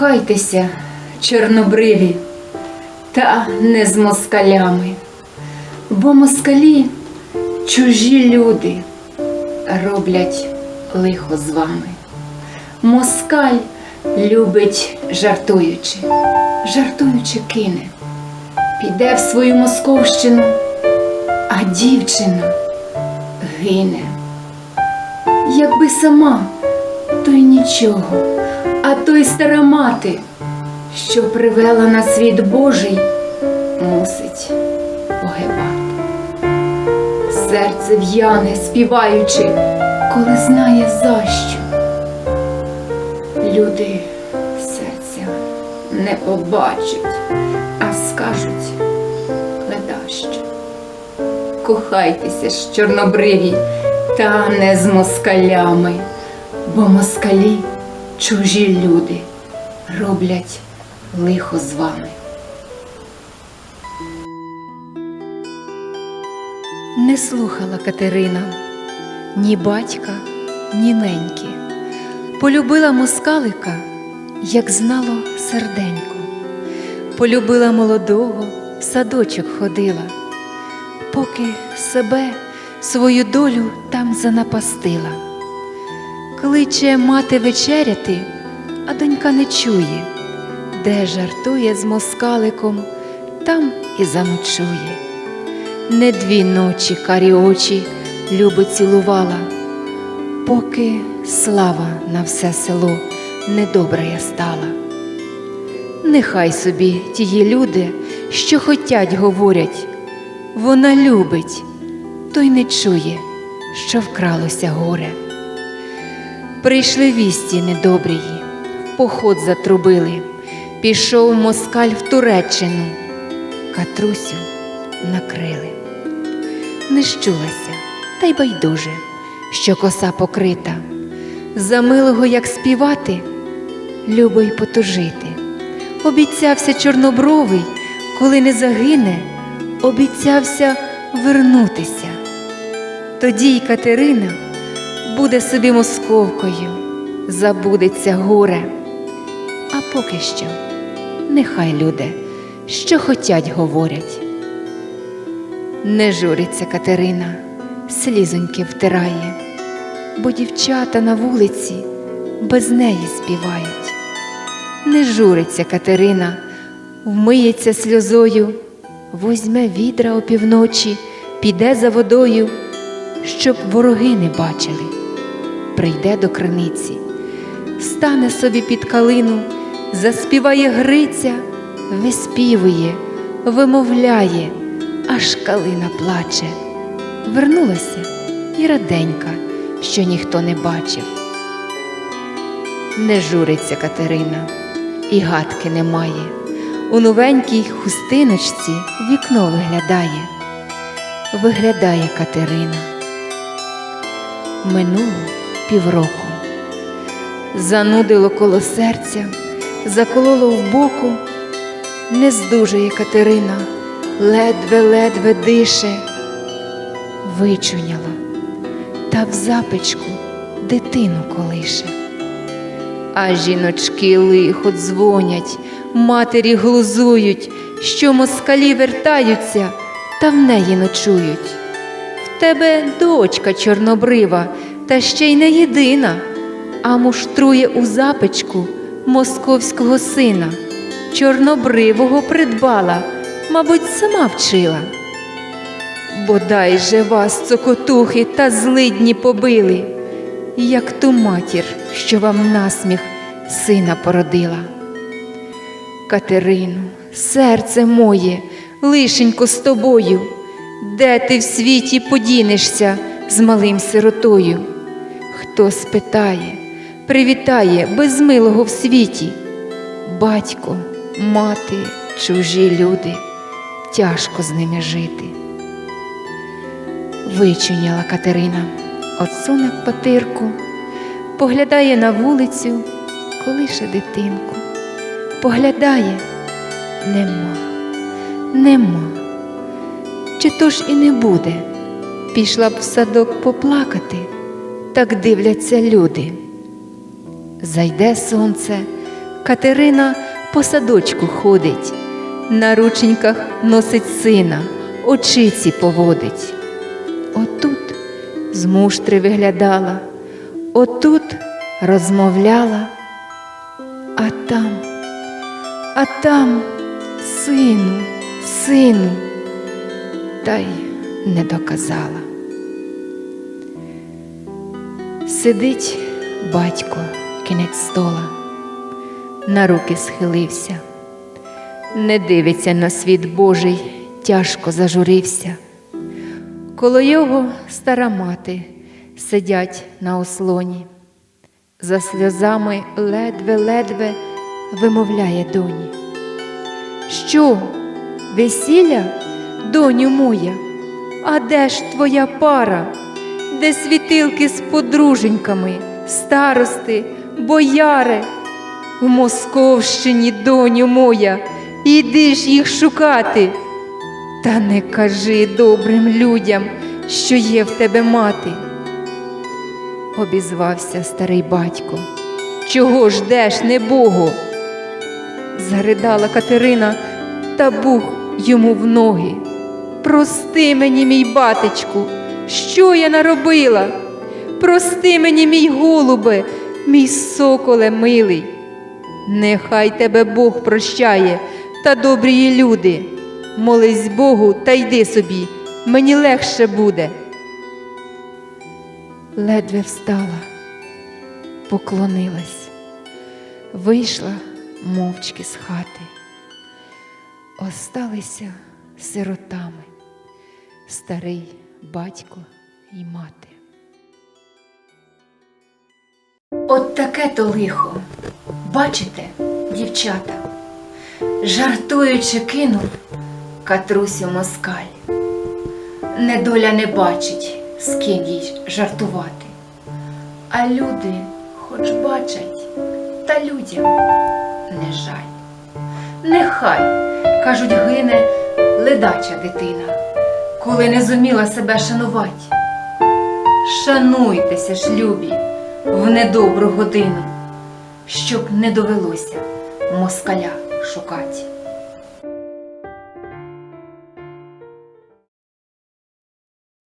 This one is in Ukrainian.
Кохайтеся, чорнобриві, та не з москалями, бо москалі чужі люди роблять лихо з вами. Москаль любить жартуючи, жартуючи кине, піде в свою московщину, а дівчина гине. Якби сама, то й нічого, а то й стара мати, що привела на світ Божий, мусить погибати. Серце в'яне, співаючи, коли знає за що. Люди серця не побачать, а скажуть ледащо. Кохайтеся ж, чорнобриві, та не з москалями, бо москалі чужі люди роблять лихо з вами. Не слухала Катерина ні батька, ні неньки. Полюбила москалика, як знало серденько. Полюбила молодого, в садочок ходила, поки себе, свою долю там занапастила. Кличе мати вечеряти, а донька не чує, де жартує з москаликом, там і заночує. Не дві ночі карі очі любо цілувала, поки слава на все село недобрая стала. Нехай собі тії люди, що хотять, говорять, вона любить, той не чує, що вкралося горе. Прийшли вісті недобрії, поход затрубили, пішов москаль в Туреччину, Катрусю накрили. Не щулася, та й байдуже, що коса покрита. За милого, як співати, любо й потужити. Обіцявся чорнобровий, коли не загине, обіцявся вернутися. Тоді й Катерина буде собі московкою, забудеться горе. А поки що, нехай люди, що хотять, говорять. Не журиться Катерина, слізоньки втирає, бо дівчата на вулиці без неї співають. Не журиться Катерина, вмиється сльозою, возьме відра опівночі, піде за водою, щоб вороги не бачили. Прийде до криниці, стане собі під калину, заспіває Гриця, виспівує, вимовляє аж калина плаче. Вернулася і раденька, що ніхто не бачив. Не журиться Катерина, і гадки немає. У новенькій хустиночці вікно виглядає. Виглядає Катерина. Минуло півроку. Занудило коло серця, закололо в боку, не здужує Катерина ледве-ледве дише, вичуняла та в запечку дитину колише. А жіночки лихо дзвонять, матері глузують, що москалі вертаються та в неї ночують. В тебе дочка чорнобрива, та ще й не єдина, а муштрує у запечку московського сина, чорнобривого придбала мабуть, сама вчила. Бодай же вас цокотухи та злидні побили, як ту матір, що вам насміх сина породила. Катерину, серце моє, лишенько з тобою, де ти в світі подінешся з малим сиротою? Хто спитає, привітає безмилого в світі, батько, мати, чужі люди тяжко з ними жити. Вичуняла Катерина, отсуне патирку, поглядає на вулицю, колише дитинку, поглядає, нема, нема. Чи то ж і не буде? Пішла б в садок поплакати, так дивляться люди. Зайде сонце, Катерина по садочку ходить, на рученьках носить сина, очиці поводить. Отут з муштри виглядала, отут розмовляла, а там, а там, сину, сину, та й не доказала. Сидить батько кінець стола, на руки схилився, не дивиться на світ Божий, тяжко зажурився. Коло його стара мати сидять на ослоні, за сльозами ледве-ледве вимовляє доні. Що, весілля, доню моя, а де ж твоя пара? Де світилки з подруженьками, старости, бояри? У Московщині, доню моя, іди ж їх шукати. Та не кажи добрим людям, що є в тебе мати. Обізвався старий батько. Чого ждеш, небогу? Заридала Катерина та бух йому в ноги. Прости мені, мій батечку, що я наробила? Прости мені, мій голубе, мій соколе милий. Нехай тебе Бог прощає та добрі люди. Молись Богу та йди собі, мені легше буде. Ледве встала, поклонилась, вийшла мовчки з хати. Осталися сиротами старий батько і мати. От таке то лихо. Бачите, дівчата, жартуючи кинув Катрусю москаль. Недоля не бачить, з ким їй жартувати. А люди хоч бачать, та людям не жаль. Нехай, кажуть, гине ледача дитина, коли не зуміла себе шанувати. Шануйтеся ж, любі, в недобру годину, щоб не довелося москаля шукать.